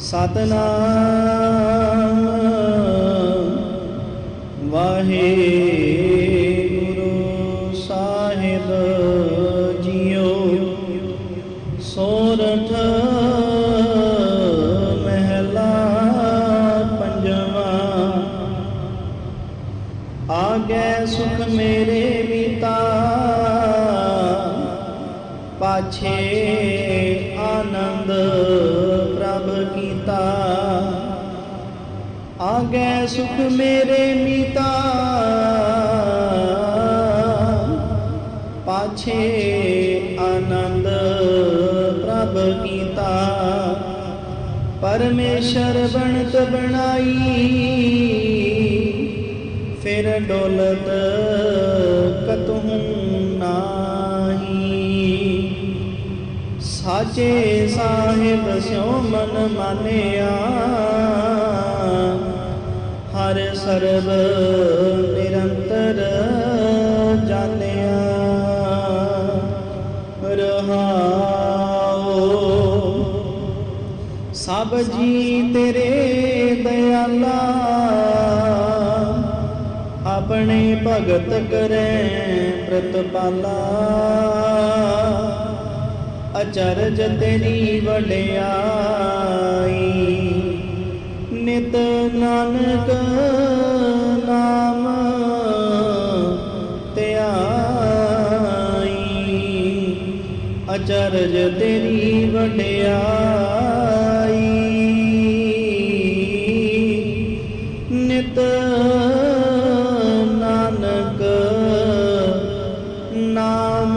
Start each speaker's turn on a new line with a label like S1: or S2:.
S1: ਸਤਨਾਮ ਵਾਹਿਗੁਰੂ ਸਾਹਿਬ ਜੀਓ ਸੋਰਠ ਮਹਿਲਾ ਪੰਜਵਾ। ਆਗੇ ਸੁਖ ਮੇਰੇ ਮੀਤਾ ਪਾਛੇ ਆਨੰਦ ਪ੍ਰਭ ਕੀਤਾ ਆਗੇ ਸੁਖ ਮੇਰੇ ਮੀਤਾ। ਪਾਛੇ ਆਨੰਦ ਪ੍ਰਭ ਕੀਤਾ। ਪਰਮੇਸ਼ਰ ਬਣਤ ਬਣਾਈ। ਫਿਰ ਡੋਲਤ ਸਾਚੇ ਸਾਹਿਬ ਸਿਉ ਮਨ ਮਾਨਿਆ। ਹਰ ਸਰਬ ਨਿਰੰਤਰ ਜਾਣਿਆ। ਰਹਾਉ, ਸਭ ਜੀ ਤੇਰੇ ਦਇਆਲਾ। ਆਪਣੇ ਭਗਤ ਕਰੈ ਪ੍ਰਤਪਾਲਾ। ਅਚਰਜ ਤੇਰੀ ਵਡਿਆਈ ਨਿਤ ਨਾਨਕ ਨਾਮ ਧਿਆਈ। ਅਚਰਜ ਤੇਰੀ ਵਡਿਆਈ ਨਿਤ ਨਾਨਕ ਨਾਮ